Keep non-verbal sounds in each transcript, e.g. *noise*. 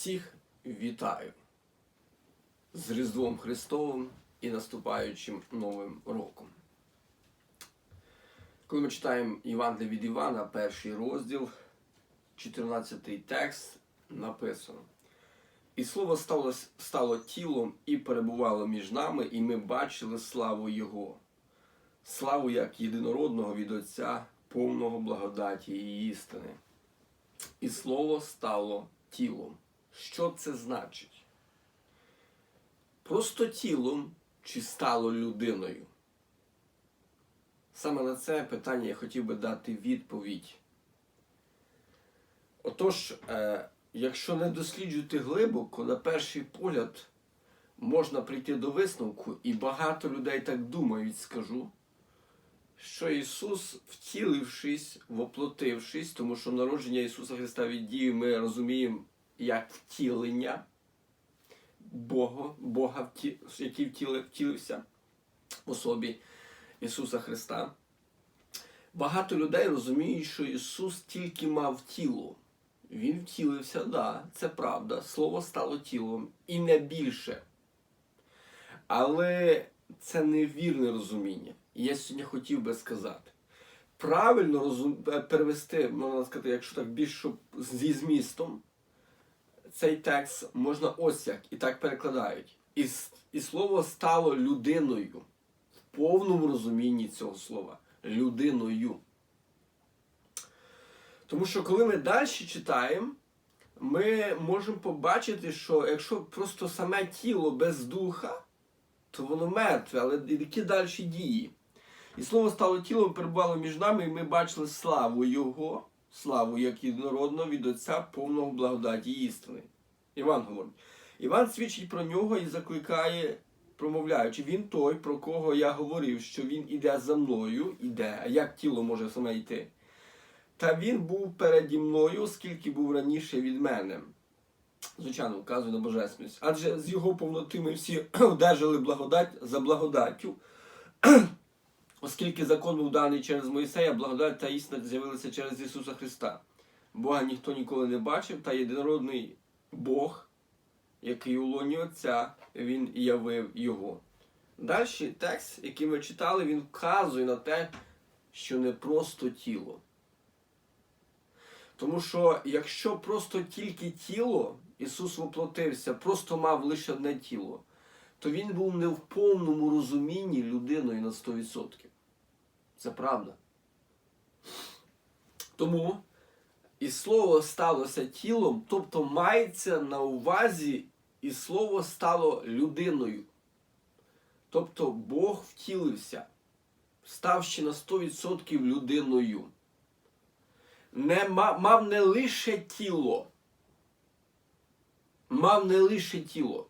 Всіх вітаю з Різдвом Христовим і наступаючим Новим роком. Коли ми читаємо Євангелія від Івана, перший розділ, 14 текст, написано. І слово стало, стало тілом і перебувало між нами, і ми бачили славу Його, славу як єдинородного від Отця, повного благодаті і істини. І слово стало тілом. Що це значить? Просто тілом чи стало людиною? Саме на це питання я хотів би дати відповідь. Отож, е, якщо не досліджувати глибоко, на перший погляд можна прийти до висновку, і багато людей так думають, скажу, що Ісус, втілившись, воплотившись, тому що народження Ісуса Христа від Дії ми розуміємо як втілення Бога, Бога який втіли- втілився в особі Ісуса Христа. Багато людей розуміють, що Ісус тільки мав тіло. Він втілився, да, це правда. Слово стало тілом і не більше. Але це невірне розуміння. І я сьогодні хотів би сказати. Правильно розум... е, перевести, можна сказати, якщо так більш щоб зі змістом, цей текст можна ось як і так перекладають. І, і слово стало людиною в повному розумінні цього слова. Людиною. Тому що коли ми далі читаємо, ми можемо побачити, що якщо просто саме тіло без духа, то воно мертве, але які далі дії? І слово стало тілом, перебувало між нами, і ми бачили славу Його, славу як єдинородного від Отця повного благодаті істини. Іван говорить. Іван свідчить про нього і закликає, промовляючи, він той, про кого я говорив, що він іде за мною, іде, а як тіло може саме йти? Та він був переді мною, оскільки був раніше від мене. Звичайно, вказує на божественність. Адже з його повноти ми всі *clears throat* одержали благодать за благодаттю. Оскільки закон був даний через Моїсея, благодать та істина з'явилися через Ісуса Христа. Бога ніхто ніколи не бачив, та єдинородний Бог, який у лоні Отця, Він явив Його. Далі текст, який ми читали, він вказує на те, що не просто тіло. Тому що якщо просто тільки тіло, Ісус воплотився, просто мав лише одне тіло, то Він був не в повному розумінні людиною на 100%. Це правда. Тому і слово сталося тілом, тобто мається на увазі, і слово стало людиною. Тобто Бог втілився, ставши на 100% людиною. Не, мав не лише тіло. Мав не лише тіло.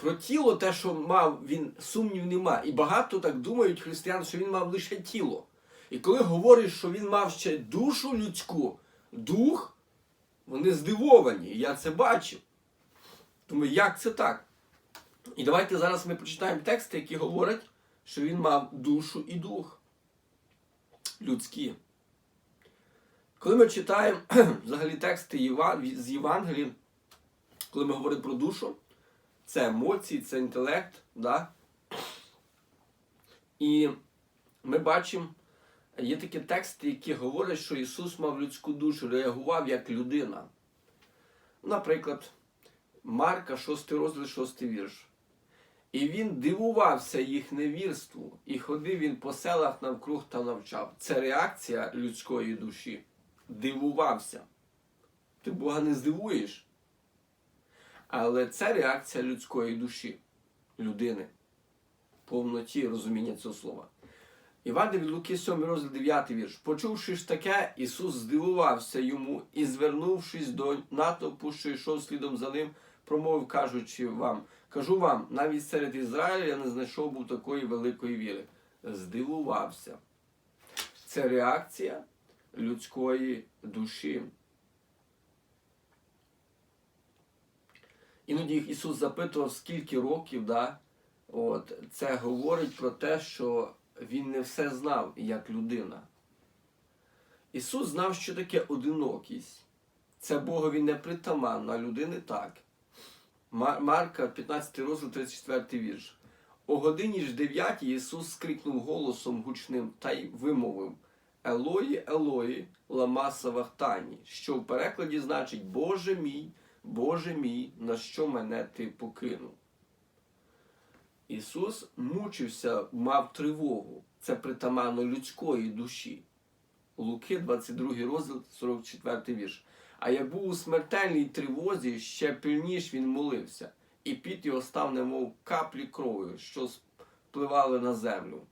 Про тіло, те, що мав, він сумнів нема. І багато так думають християн, що він мав лише тіло. І коли говорять, що він мав ще душу людську, дух, вони здивовані. Я це бачив. Думаю, як це так? І давайте зараз ми прочитаємо тексти, які говорять, що він мав душу і дух людські. Коли ми читаємо *clears throat* взагалі тексти з Євангелії, коли ми говоримо про душу, це емоції, це інтелект, да? і ми бачимо, є такі тексти, які говорять, що Ісус мав людську душу, реагував як людина. Наприклад, Марка, 6 розділ, 6 вірш. І він дивувався їх невірству, і ходив він по селах навкруг та навчав. Це реакція людської душі. Дивувався. Ти Бога не здивуєш. Але це реакція людської душі, людини, в повноті розуміння цього слова. Іван від Луки 7 розділ 9 вірш. Почувши ж таке, Ісус здивувався йому і, звернувшись до натовпу, що йшов слідом за ним, промовив, кажучи вам, кажу вам, навіть серед Ізраїля я не знайшов був такої великої віри. Здивувався. Це реакція людської душі. Іноді їх Ісус запитував, скільки років, да? От, це говорить про те, що Він не все знав як людина. Ісус знав, що таке одинокість. Це Богові не притаманно, а людини так. Марка, 15 розділ, 34 вірш. О годині ж 9 Ісус скрикнув голосом гучним та й вимовив Елої, Елої, лама савахтані, що в перекладі значить Боже мій, Боже мій, на що мене ти покинув. Ісус мучився, мав тривогу. Це притаманно людської душі. Луки, 22 розділ, 44 вірш. А як був у смертельній тривозі, ще пильніш він молився, і піт його став, немов каплі крові, що спливали на землю.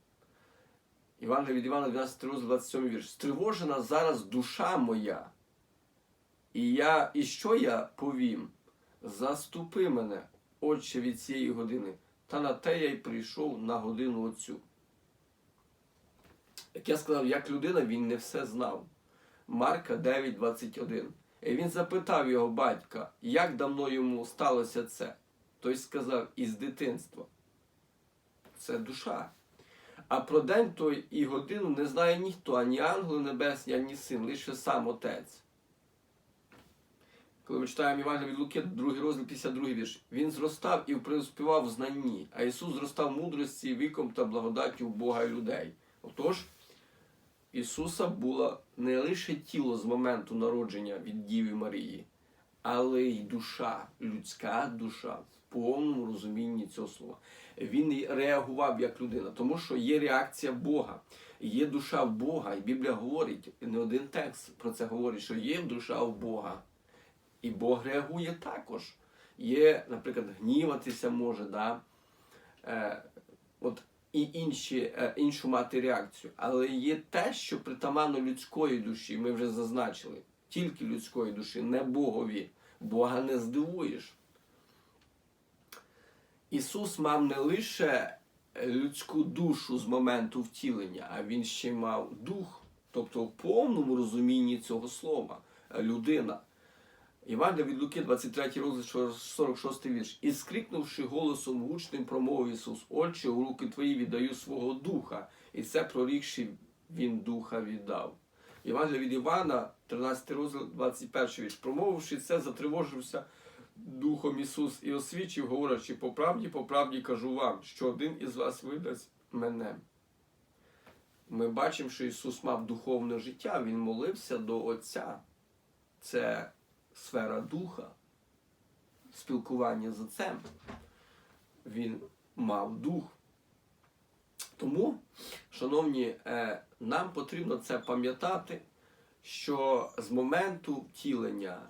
Іван від Івана 12 розділ, 27 вірш. Стривожена зараз душа моя. І я, і що я повім? Заступи мене, Отче, від цієї години, та на те я й прийшов на годину оцю. Як я сказав, як людина, він не все знав. Марка 9.21. І він запитав його батька, як давно йому сталося це. Той сказав, із дитинства. Це душа. А про день той і годину не знає ніхто, ані ангели небесні, ані син, лише сам отець. Коли ми читаємо Івана від Луки, другий розділ, 52 вірш. Він зростав і приспівав в знанні, а Ісус зростав мудрості, віком та благодаттю Бога і людей. Отож, Ісуса було не лише тіло з моменту народження від Діви Марії, але й душа, людська душа в повному розумінні цього слова. Він реагував як людина, тому що є реакція Бога, є душа в Бога, і Біблія говорить, не один текст про це говорить, що є душа в Бога. І Бог реагує також. Є, наприклад, гніватися може, да? е, от, і інші, е, іншу мати реакцію. Але є те, що притаманно людської душі, ми вже зазначили, тільки людської душі, не Богові. Бога не здивуєш. Ісус мав не лише людську душу з моменту втілення, а Він ще мав дух, тобто в повному розумінні цього слова, людина. Івана від Луки, 23 розділ, 46 вірш. І скрикнувши голосом гучним, промовив Ісус, Отче, у руки твої віддаю свого духа, і це прорікши він духа віддав. Євангелія від Івана, 13 розділ, 21 вірш. Промовивши це, затривожився Духом Ісус і освічив, говорячи, по правді, по правді кажу вам, що один із вас видасть мене. Ми бачимо, що Ісус мав духовне життя, Він молився до Отця. Це сфера духа, спілкування з Отцем. Він мав дух. Тому, шановні, е, нам потрібно це пам'ятати, що з моменту втілення,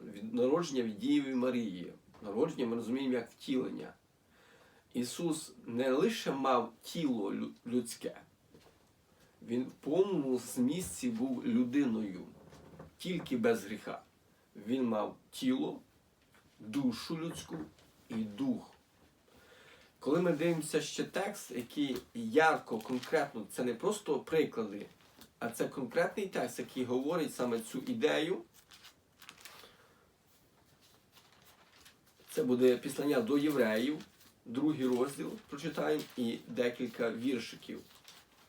від народження від Дієві Марії, народження ми розуміємо як втілення, Ісус не лише мав тіло людське, Він в повному змісті був людиною, тільки без гріха. Він мав тіло, душу людську і дух. Коли ми дивимося ще текст, який ярко, конкретно, це не просто приклади, а це конкретний текст, який говорить саме цю ідею. Це буде післання до євреїв, другий розділ прочитаємо і декілька віршиків.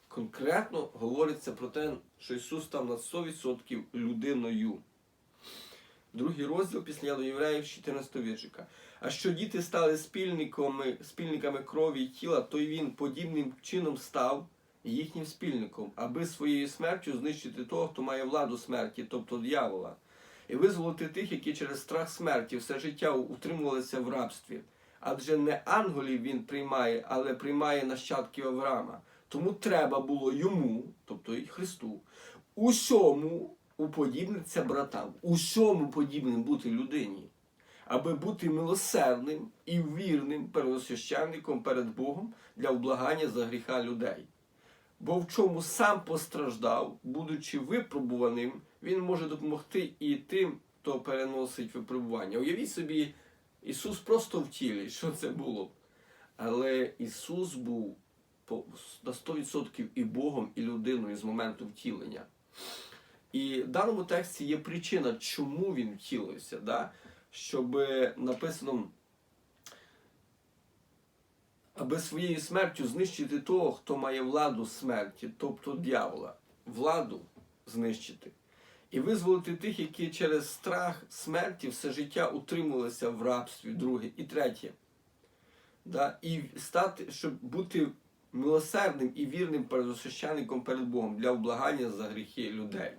Конкретно говориться про те, що Ісус став на 100% людиною. Другий розділ після євреїв 14 віршика. А що діти стали спільниками, спільниками крові і тіла, то й він подібним чином став їхнім спільником, аби своєю смертю знищити того, хто має владу смерті, тобто дьявола, і визволити тих, які через страх смерті все життя утримувалися в рабстві. Адже не ангелів він приймає, але приймає нащадків Авраама. Тому треба було йому, тобто і Христу, усьому уподібнитися братам, усьому подібним бути людині, аби бути милосердним і вірним первосвященником перед Богом для облагання за гріха людей. Бо в чому сам постраждав, будучи випробуваним, він може допомогти і тим, хто переносить випробування. Уявіть собі, Ісус просто в тілі, що це було. Але Ісус був на 100% і Богом, і людиною з моменту втілення. І в даному тексті є причина, чому він втілився, да? щоб написано, аби своєю смертю знищити того, хто має владу смерті, тобто дьявола, владу знищити. І визволити тих, які через страх смерті все життя утримувалися в рабстві, друге. І третє. Да? І стати, щоб бути милосердним і вірним передосвященником перед Богом для облагання за гріхи людей.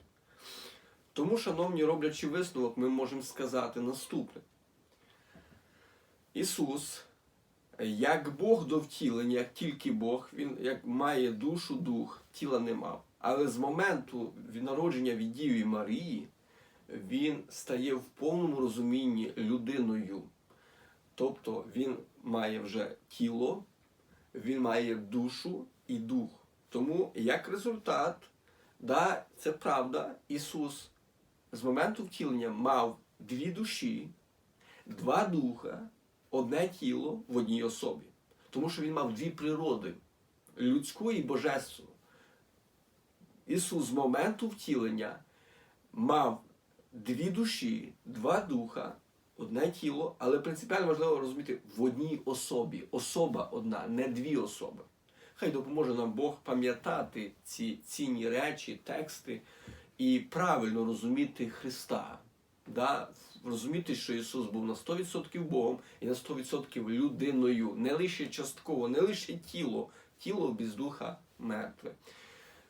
Тому, шановні, роблячи висновок, ми можемо сказати наступне. Ісус, як Бог до втілення, як тільки Бог, Він як має душу, дух, тіла не мав. Але з моменту народження від Діви Марії він стає в повному розумінні людиною. Тобто він має вже тіло, він має душу і дух. Тому як результат, да, це правда, Ісус з моменту втілення мав дві душі, два духа, одне тіло в одній особі. Тому що він мав дві природи людську і божественну. Ісус з моменту втілення мав дві душі, два духа, одне тіло, але принципіально важливо розуміти в одній особі. Особа одна, не дві особи. Хай допоможе нам Бог пам'ятати ці цінні речі, тексти і правильно розуміти Христа. Да? Розуміти, що Ісус був на 100% Богом і на 100% людиною, не лише частково, не лише тіло, тіло без духа мертве.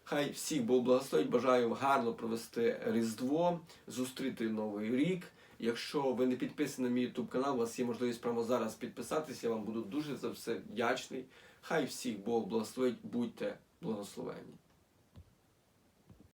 Хай всіх Бог благословить. Бажаю гарно провести Різдво, зустріти Новий рік. Якщо ви не підписані на мій YouTube канал, у вас є можливість прямо зараз підписатися. Я вам буду дуже за все вдячний. Хай всіх Бог благословить, будьте благословені.